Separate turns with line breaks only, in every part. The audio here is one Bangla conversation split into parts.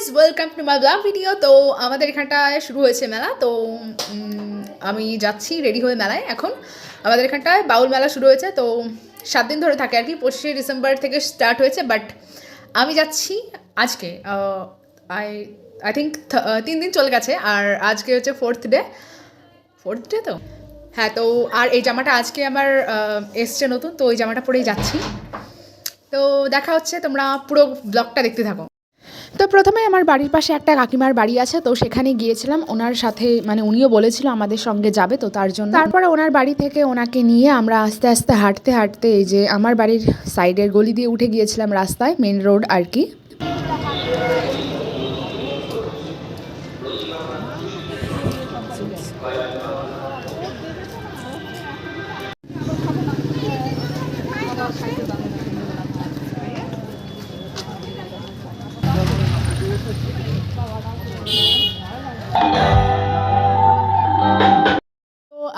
Guys welcome to my blog video তো আমাদের এখানটায় শুরু হয়েছে মেলা, তো আমি যাচ্ছি রেডি হয়ে মেলায় এখন। আমাদের এখানটায় বাউল মেলা শুরু হয়েছে, তো সাত দিন ধরে থাকে আর কি, পঁচিশে ডিসেম্বর থেকে স্টার্ট হয়েছে বাট আমি যাচ্ছি আজকে আই আই থিঙ্ক তিন দিন চলে গেছে, আর আজকে হচ্ছে ফোর্থ ডে ফোর্থ ডে তো? হ্যাঁ তো, আর এই জামাটা আজকে আমার এসছে নতুন, তো ওই জামাটা পরেই যাচ্ছি। তো দেখা হচ্ছে, তোমরা পুরো ব্লগটা দেখতে থাকো। তো প্রথমে আমার বাড়ির পাশে একটা কাকিমার বাড়ি আছে, তো সেখানে গিয়েছিলাম। ওনার সাথে মানে উনিও বলেছিল আমাদের সঙ্গে যাবে, তো তার জন্য। তারপরে ওনার বাড়ি থেকে ওনাকে নিয়ে আমরা আস্তে আস্তে হাঁটতে হাঁটতে এই যে আমার বাড়ির সাইডের গলি দিয়ে উঠে গিয়েছিলাম রাস্তায় মেন রোড আর কি।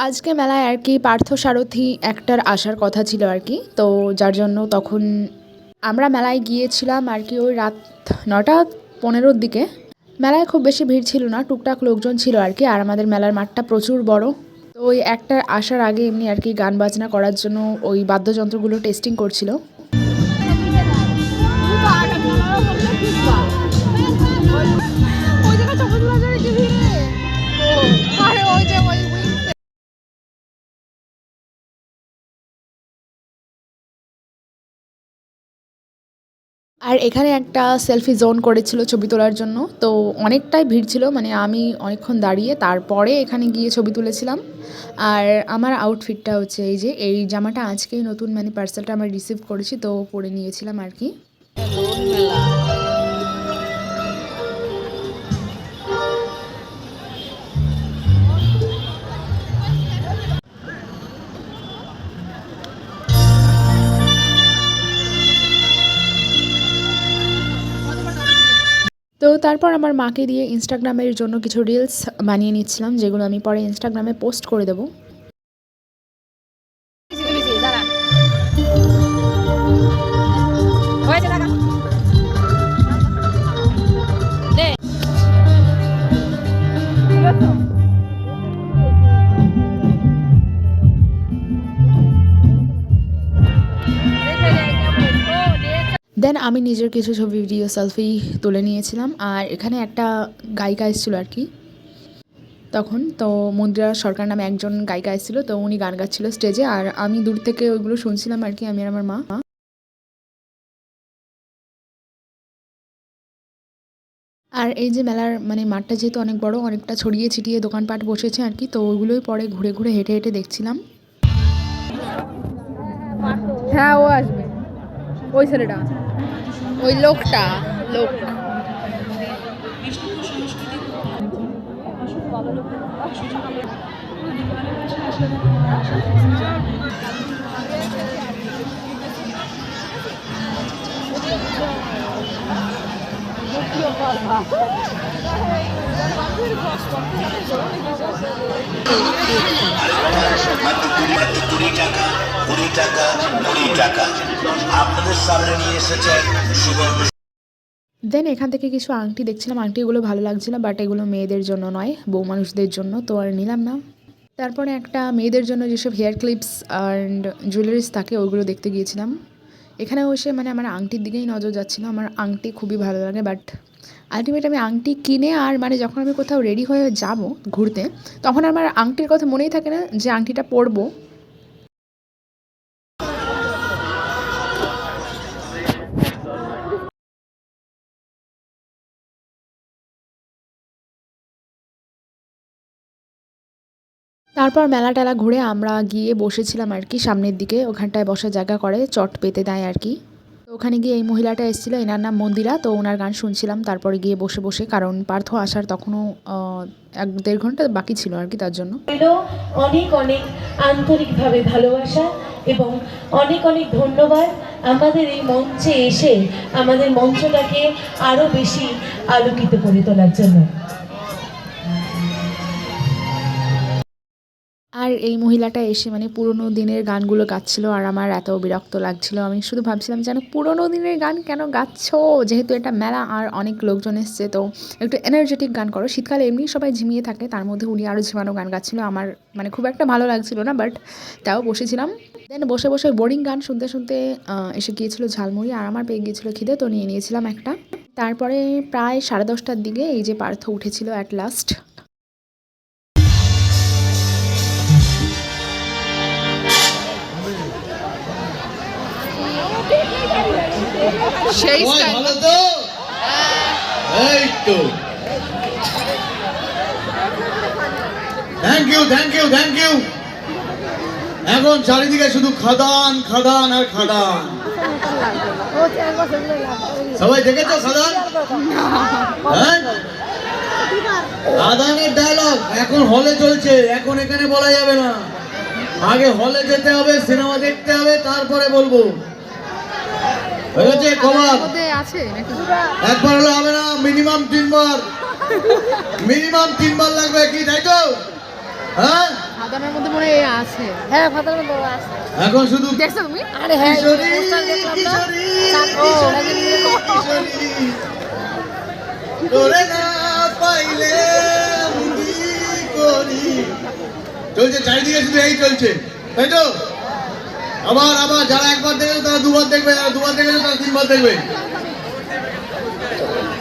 আজকে মেলায় আর কি পার্থসারথী একটার আসার কথা ছিল আর কি। তো যার জন্য তখন আমরা মেলায় গিয়েছিলাম আর কি ওই রাত নটা পনেরোর দিকে। মেলায় খুব বেশি ভিড় ছিল না, টুকটাক লোকজন ছিল আর কি, আর আমাদের মেলার মাঠটা প্রচুর বড়। তো ওই একটার আসার আগে এমনি আর কি গান বাজনা করার জন্য ওই বাদ্যযন্ত্রগুলো টেস্টিং করছিল। আর এখানে একটা সেলফি জোন করেছিল ছবি তোলার জন্য। তো অনেকটাই ভিড় ছিল মানে আমি অনেকক্ষণ দাঁড়িয়ে তারপরে এখানে গিয়ে ছবি তুলেছিলাম। আর আমার আউটফিটটা হচ্ছে এই যে, এই জামাটা আজকেই নতুন মানে পার্সেলটা আমার রিসিভ করেছি, তো পরে নিয়েছিলাম আর কি। তারপর আমার মাকে দিয়ে ইনস্টাগ্রামের জন্য কিছু রিলস বানিয়ে নিচ্ছিলাম, যেগুলো আমি পরে ইনস্টাগ্রামে পোস্ট করে দেবো। দেন আমি নিজের কিছু ছবি ভিডিও সেলফি তুলে নিয়েছিলাম। আর এখানে একটা গায়িকা এসেছিল আর কি। তখন তো মন্দিরা সরকার নামে একজন গায়িকা এসেছিল, তো উনি গান গাচ্ছিল স্টেজে আর আমি দূর থেকে ওইগুলো শুনছিলাম আর কি, আমি আর আমার মা। আর এই যে মেলার মানে মাঠটা যেহেতু অনেক বড়, অনেকটা ছড়িয়ে ছিটিয়ে দোকানপাট বসেছে আর কি, তো ওইগুলোই পরে ঘুরে ঘুরে হেঁটে হেঁটে দেখছিলাম।
হ্যাঁ ও আসবে। ওই ছেলেটা। ওই লোকটা লোক।
কুড়ি টাকা কুড়ি টাকা কুড়ি টাকা। আপনাদের সামনে নিয়ে এসেছে সুবর্ণ
দেন এখান থেকে কিছু আংটি দেখছিলাম। আংটিগুলো ভালো লাগছিল বাট এগুলো মেয়েদের জন্য নয় বউ মানুষদের জন্য, তো আর নিলাম না। তারপরে একটা মেয়েদের জন্য যেসব হেয়ার ক্লিপস অ্যান্ড জুয়েলারিস থাকে ওইগুলো দেখতে গিয়েছিলাম। এখানে বসে মানে আমার আংটির দিকেই নজর যাচ্ছিল। আমার আংটি খুবই ভালো লাগে বাট আলটিমেট আমি আংটি কিনে আর মানে যখন আমি কোথাও রেডি হয়ে যাব ঘুরতে, তখন আমার আংটির কথা মনেই থাকে না যে আংটিটা পরবো। তারপর মেলা টেলা ঘুরে আমরা গিয়ে বসেছিলাম আর কি সামনের দিকে। ওখানটায় বসার জায়গা করে, চট পেতে দেয় আর কি। তো ওখানে গিয়ে এই মহিলাটা এসেছিল, এনার নাম মন্দিরা। তো ওনার গান শুনছিলাম, তারপরে গিয়ে বসে বসে, কারণ পার্থ আসার তখনও এক দেড় ঘণ্টা বাকি ছিল আর কি তার জন্য।
অনেক অনেক আন্তরিকভাবে ভালোবাসা এবং অনেক অনেক ধন্যবাদ। আমাদের এই মঞ্চে এসে আমাদের মঞ্চটাকে আরও বেশি আলোকিত করে তোলার জন্য।
আর এই মহিলাটা এসে মানে পুরনো দিনের গানগুলো গাচ্ছিল আর আমার এত বিরক্ত লাগছিল। আমি শুধু ভাবছিলাম যেন পুরোনো দিনের গান কেন গাচ্ছ? যেহেতু এটা মেলা আর অনেক লোকজন এসছে, তো একটু এনার্জেটিক গান করো। শীতকালে এমনি সবাই ঝিমিয়ে থাকে, তার মধ্যে উনি আরও ঝিমানো গান গাচ্ছিল। আমার মানে খুব একটা ভালো লাগছিল না বাট তাও বসেছিলাম। দেন বসে বসে বোরিং গান শুনতে শুনতে এসে গিয়েছিল ঝালমুড়ি আর আমার পেয়ে গিয়েছিল খিদে, তো নিয়ে নিয়েছিলাম একটা। তারপরে প্রায় সাড়ে দশটার দিকে এই যে পার্থ উঠেছিল অ্যাট লাস্ট সেই
ভালো তো? এই তো। Thank you thank you thank you এখন চারিদিকে শুধু খাদান খাদান আর খাদান। সবাই দেখেছ খাদান? হ্যাঁ? খাদানের ডায়লগ এখন হলে চলছে এখন এখানে বলা যাবে না। আগে হলে যেতে হবে সিনেমা দেখতে হবে তারপরে বলব। হয়েছে
নাকি?
একবার হলে হবে না মিনিমাম তিনবার। মিনিমাম তিনবার লাগবে কি তাই তো? হ্যাঁ?
হয়
এখন শুধু
হ্যাঁ
চলছে চারিদিকে শুধু এই চলছে তাই তো? আবার আবার, যারা একবার দেখেছে তারা দুবার দেখবে, যারা দুবার দেখেছে তারা তিনবার দেখবে।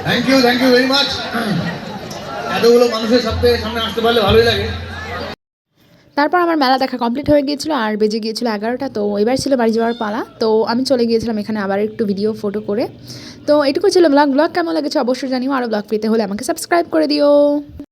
Thank you thank you very much এতগুলো মানুষের সাথে সামনে আসতে পারলে ভালোই লাগে।
তারপর আমার মেলা দেখা কমপ্লিট হয়ে গিয়েছিল আর বেজে গিয়েছিল এগারোটা, তো এবার ছিল বাড়ি যাওয়ার পালা। তো আমি চলে গিয়েছিলাম এখানে আবার একটু ভিডিও ফটো করে। তো এটুকু ছিল ব্লগ ব্লগ কেমন লেগেছে অবশ্যই জানিও। আরও ব্লগ পেতে হলে আমাকে সাবস্ক্রাইব করে দিও।